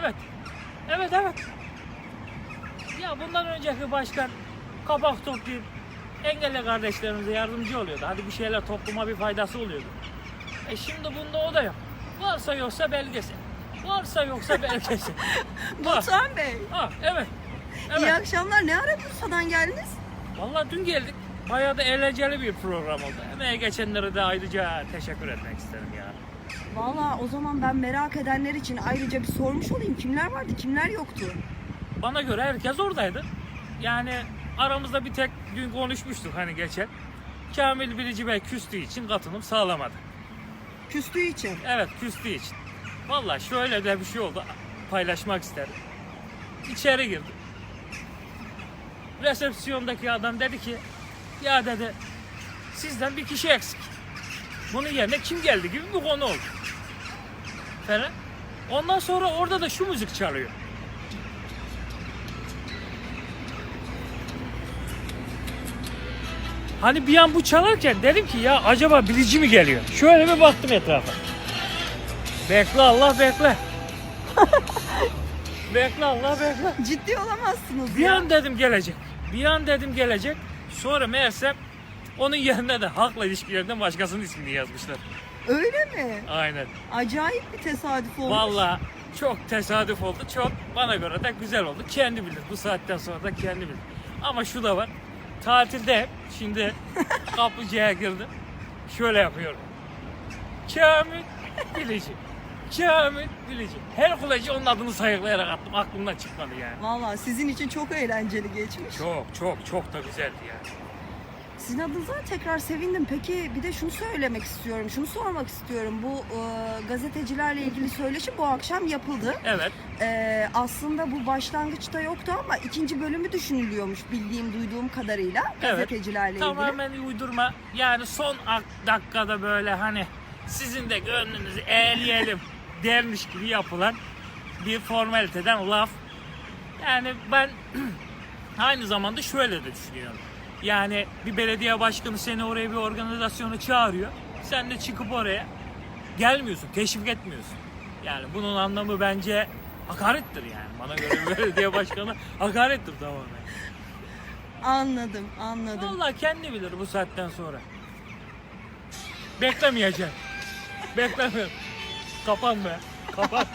Evet. Evet evet. Ya bundan önceki başkan kapak toplayıp engelli kardeşlerimize yardımcı oluyordu. Hadi bir şeyler topluma bir faydası oluyordu. E şimdi bunda o da yok. Varsa yoksa belgesi. Varsa yoksa belgesi. Ha, Batuhan Bey, ha, evet. iyi Evet. akşamlar. Ne ara Bursa'dan geldiniz? Vallahi dün geldik. Bayağı da eğlenceli bir program oldu. Emeğe geçenlere de ayrıca teşekkür etmek isterim ya. Valla o zaman ben merak edenler için ayrıca bir sormuş olayım. Kimler vardı, kimler yoktu? Bana göre herkes oradaydı. Yani aramızda bir tek dün konuşmuştuk hani geçen. Kamil Bilici Bey küstüğü için katılım sağlamadı. Küstüğü için. Evet küstüğü için. Vallahi şöyle de bir şey oldu. Paylaşmak isterim. İçeri girdim. Resepsiyondaki adam dedi ki ya dedi sizden bir kişi eksik. Bunun yerine kim geldi gibi bir konu oldu. Falan. Ondan sonra orada da şu müzik çalıyor. Hani bir an bu çalarken dedim ki ya acaba bilici mi geliyor? Şöyle bir baktım etrafa. Bekle Allah bekle. bekle Allah bekle. Ciddi olamazsınız Bir ya. an dedim gelecek. Bir an dedim gelecek. Sonra meğersem onun yerine de halkla ilişkilerden başkasının ismini yazmışlar. Öyle mi? Aynen. Acayip bir tesadüf olmuş. Vallahi çok tesadüf oldu. Çok bana göre de güzel oldu. Kendi bilir. Bu saatten sonra da kendi bilir. Ama şu da var. Tatilde şimdi kaplıcaya girdim. Şöyle yapıyorum. Kamil Bilici. Kamil Bilici. Her kuleci onun adını sayıklayarak attım. Aklımdan çıkmadı yani. Valla sizin için çok eğlenceli geçmiş. Çok çok çok da güzeldi yani. Sizin adınıza tekrar sevindim. Peki bir de şunu söylemek istiyorum. Şunu sormak istiyorum. Bu e, gazetecilerle ilgili söyleşi bu akşam yapıldı. Evet. E, aslında bu başlangıçta yoktu ama ikinci bölümü düşünülüyormuş bildiğim duyduğum kadarıyla Evet. gazetecilerle ilgili. Tamamen uydurma. Yani son ak- dakikada böyle hani sizin de gönlünüzü eğleyelim dermiş gibi yapılan bir formaliteden laf. Yani ben aynı zamanda şöyle de düşünüyorum. Yani bir belediye başkanı seni oraya bir organizasyona çağırıyor. Sen de çıkıp oraya gelmiyorsun, teşvik etmiyorsun. Yani bunun anlamı bence hakarettir yani. Bana göre belediye başkanı hakarettir tamamen. Anladım, anladım. Vallahi kendi bilir bu saatten sonra. Beklemeyeceğim. Beklemiyorum. Kapan be. Kapan.